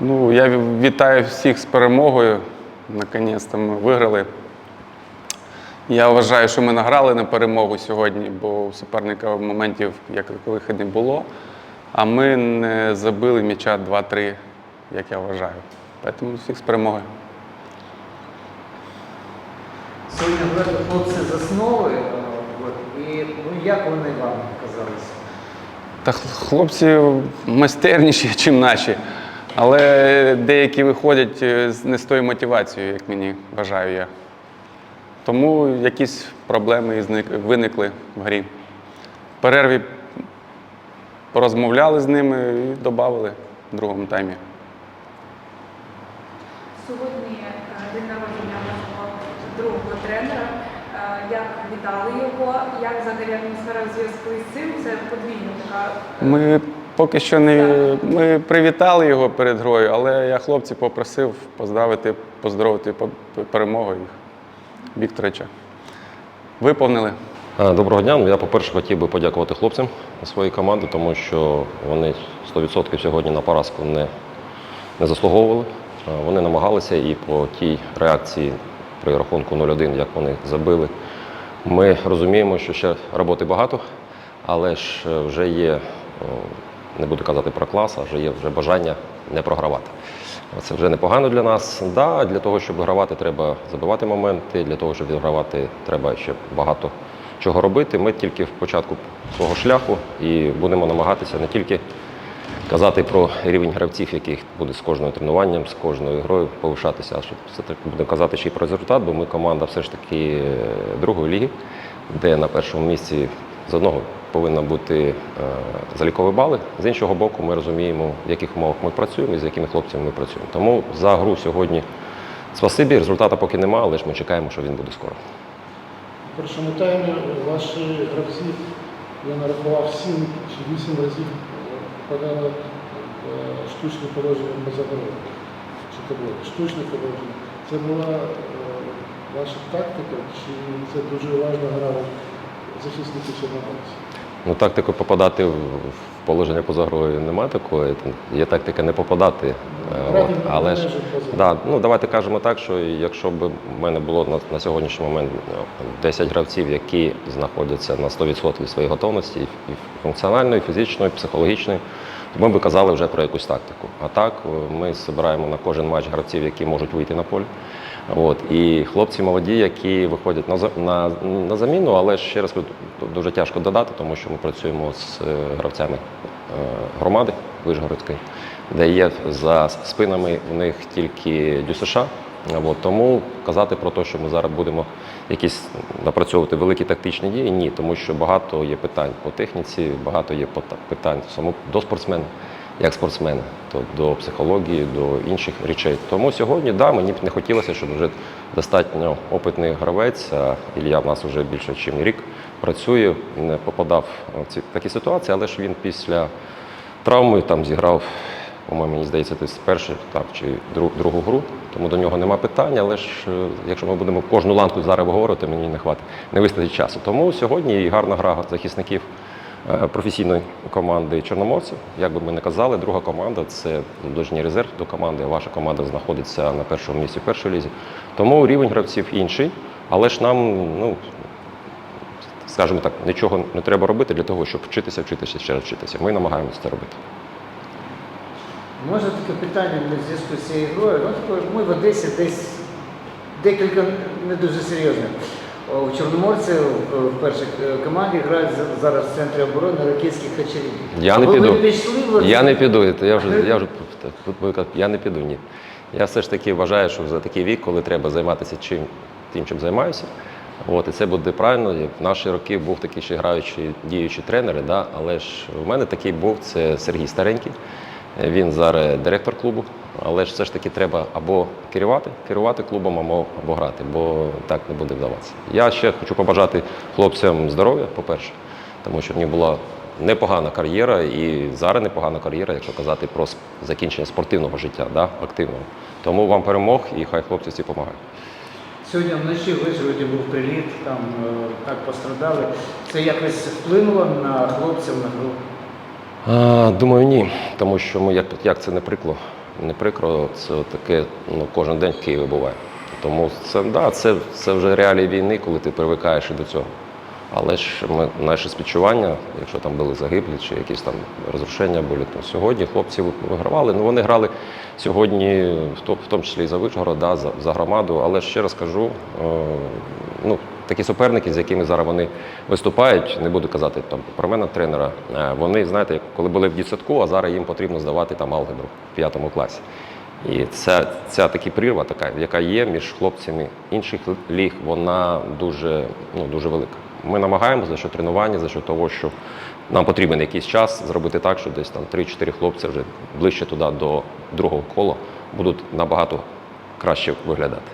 Ну, я вітаю всіх з перемогою. Наконець-то ми виграли. Я вважаю, що ми награли на перемогу сьогодні, бо у суперника моментів як такових не було. А ми не забили м'яча 2-3, як я вважаю. Тому всіх з перемогою. Сьогодні хлопці з основи, е, і ну, як вони вам казалися? Та хлопці майстерніші, ніж наші. Але деякі виходять е, не з тою мотивацією, як мені вважаю я. Тому якісь проблеми виникли в грі. В перерві порозмовляли з ними і додали в другому таймі. Сьогодні е, день народження нашого другого тренера. Е, Як вітали його, як взагалі атмосфера в зв'язку із цим? Це подвійна така. Ми поки що не ми привітали його перед грою, але я хлопців попросив поздравити, поздоровити по- по- перемогою їх Вікторовича. Виповнили. Доброго дня. Ну, Я, по-перше, хотів би подякувати хлопцям своєї команди, тому що вони 100% сьогодні на поразку не, не заслуговували. Вони намагалися і по тій реакції при рахунку 0-1, як вони забили. Ми розуміємо, що ще роботи багато, але ж е, вже є, не буду казати про клас, а вже є вже бажання не програвати. Це вже непогано для нас. Да, для того, щоб вигравати, треба забивати моменти. Для того, щоб відгравати, треба ще багато чого робити. Ми тільки в початку свого шляху і будемо намагатися не тільки казати про рівень гравців, яких буде з кожним тренуванням, з кожною грою повишатися, а щоб все таки будемо казати ще й про результат, бо ми команда все ж таки другої ліги, де на першому місці з одного повинні бути е, залікові бали. З іншого боку, ми розуміємо, в яких умовах ми працюємо і з якими хлопцями ми працюємо. Тому за гру сьогодні спасибі. Результату поки немає, але ж ми чекаємо, що він буде скоро. В першому таймі ваші гравці, я нарахував 7 чи 8 разів подали в штучне положення поза грою. Чи це було штучне положення. Це була е, ваша тактика, чи це дуже уважно грали захисники Чорноморця? Ну, тактику попадати в положення поза грою немає такої. Є тактика не попадати. е, от, але ж да, ну, давайте кажемо так, що якщо б в мене було на, на сьогоднішній момент ну, 10 гравців, які знаходяться на 100% своєї готовності, і, функціональної, і фізичної, і психологічної, ми б казали вже про якусь тактику. А так е, ми збираємо на кожен матч гравців, які можуть вийти на поле. От, і хлопці молоді, які виходять на, на, на заміну, але ще раз дуже тяжко додати, тому що ми працюємо з е, гравцями е, громади Вишгородської, де є за спинами в них тільки ДЮСШ. От, тому казати про те, що ми зараз будемо якісь напрацьовувати великі тактичні дії, ні, тому що багато є питань по техніці, багато є питань само до спортсмена як спортсмена, то до психології, до інших речей. Тому сьогодні, да, мені б не хотілося, щоб вже достатньо опитний гравець, а Ілля в нас вже більше ніж рік працює, не попадав в ці такі ситуації, але ж він після травми там зіграв, по-моєму, мені здається, десь першу так, чи друг, другу гру, тому до нього нема питань, але ж е, якщо ми будемо кожну ланку зараз обговорювати, мені не хватить, не вистачить часу. Тому сьогодні і гарна гра захисників е, професійної команди Чорноморців. Як би ми не казали, друга команда це дожній резерв до команди. Ваша команда знаходиться на першому місці в першій лізі. Тому рівень гравців інший, але ж нам, ну скажімо так, нічого не треба робити для того, щоб вчитися, вчитися, ще раз вчитися. Ми намагаємося це робити. Може таке питання в зв'язку з цією грою. Ну, ми в Одесі десь декілька не дуже серйозних. У Чорноморці в першій е, команді грають зараз в центрі оборони ракетських хачарів. Я не піду. Я не піду. Я вже, я вже я не піду. Ні. Я все ж таки вважаю, що за такий вік, коли треба займатися чим, тим, чим займаюся. От, і це буде правильно. В наші роки був такий ще граючий діючий тренер, да? але ж у мене такий був це Сергій Старенький. Він зараз директор клубу, але ж все ж таки треба або керувати, керувати клубом, або, або грати, бо так не буде вдаватися. Я ще хочу побажати хлопцям здоров'я, по-перше, тому що в них була непогана кар'єра і зараз непогана кар'єра, якщо казати про закінчення спортивного життя, да, активного. Тому вам перемог і хай хлопці всі допомагають. Сьогодні вночі в Вишгороді був приліт, там е, так пострадали. Це якось вплинуло на хлопців, на гру. Думаю, ні. Тому що ми, як, як це не прикло, не прикро, це таке ну, кожен день в Києві буває. Тому це, да, це, це вже реалії війни, коли ти привикаєш і до цього. Але ж ми, наше співчування, якщо там були загиблі чи якісь там розрушення були, то сьогодні хлопці вигравали. Ну вони грали сьогодні, в тому числі і за Вишгород, да, за, за громаду. Але ще раз кажу, е, ну, такі суперники, з якими зараз вони виступають, не буду казати там про мене тренера. е, Вони, знаєте, коли були в дитсадку, а зараз їм потрібно здавати там алгебру в п'ятому класі. І ця, ця таки прірва, така, яка є між хлопцями інших ліг, вона дуже, ну, дуже велика. Ми намагаємося за що тренування, за що того, що нам потрібен якийсь час зробити так, що десь там 3-4 хлопці вже ближче туди до другого кола будуть набагато краще виглядати.